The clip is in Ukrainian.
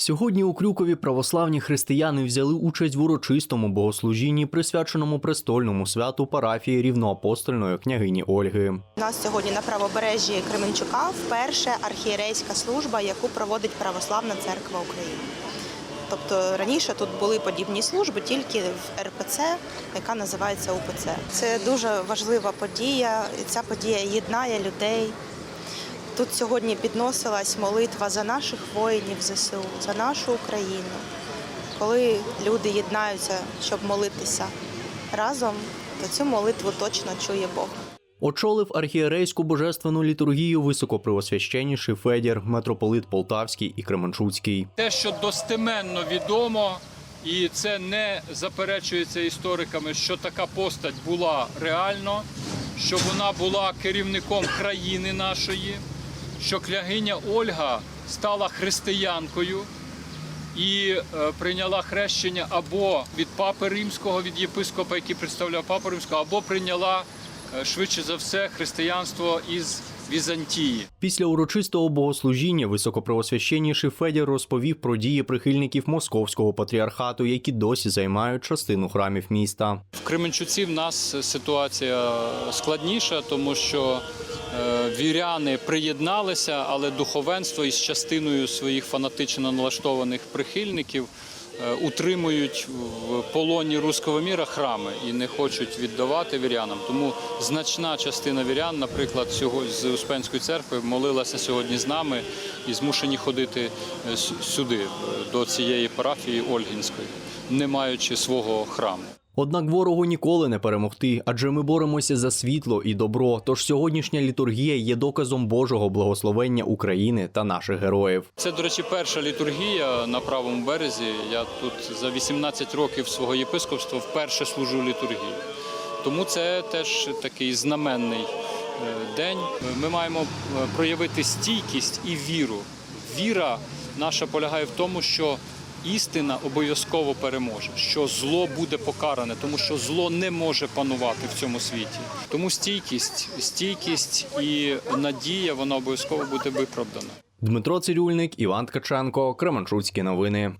Сьогодні у Крюкові православні християни взяли участь в урочистому богослужінні, присвяченому престольному святу парафії рівноапостольної княгині Ольги. У нас сьогодні на правобережжі Кременчука вперше архієрейська служба, яку проводить Православна церква України. Тобто раніше тут були подібні служби тільки в РПЦ, яка називається УПЦ. Це дуже важлива подія. Ця подія єднає людей. Тут сьогодні підносилась молитва за наших воїнів ЗСУ, за нашу Україну. Коли люди єднаються, щоб молитися разом, то цю молитву точно чує Бог. Очолив архієрейську божественну літургію високопреосвященніший Федір, митрополит Полтавський і Кременчуцький. Те, що достеменно відомо, і це не заперечується істориками, що така постать була реально, що вона була керівником країни нашої, що клягиня Ольга стала християнкою і е, прийняла хрещення або від папи римського, від єпископа, який представляв папу римського, або прийняла е, швидше за все християнство із Візантії. Після урочистого богослужіння високопреосвященніший Федір розповів про дії прихильників московського патріархату, які досі займають частину храмів міста. В Кременчуці в нас ситуація складніша, тому що е, віряни приєдналися, але духовенство із частиною своїх фанатично налаштованих прихильників утримують в полоні руського міра храми і не хочуть віддавати вірянам. Тому значна частина вірян, наприклад, з Успенської церкви молилася сьогодні з нами і змушені ходити е, сюди, е, до цієї парафії Ольгінської, не маючи свого храму. Однак ворогу ніколи не перемогти, адже ми боремося за світло і добро. Тож сьогоднішня літургія є доказом Божого благословення України та наших героїв. Це, до речі, перша літургія на правому березі. Я тут за 18 років свого єпископства вперше служу літургію. Тому це теж такий знаменний е, день. Ми маємо е, проявити стійкість і віру. Віра наша полягає в тому, що істина обов'язково переможе, що зло буде покаране, тому що зло не може панувати в цьому світі. Тому стійкість, стійкість і надія вона обов'язково буде виправдана. Дмитро Цирюльник, Іван Ткаченко, Кременчуцькі новини.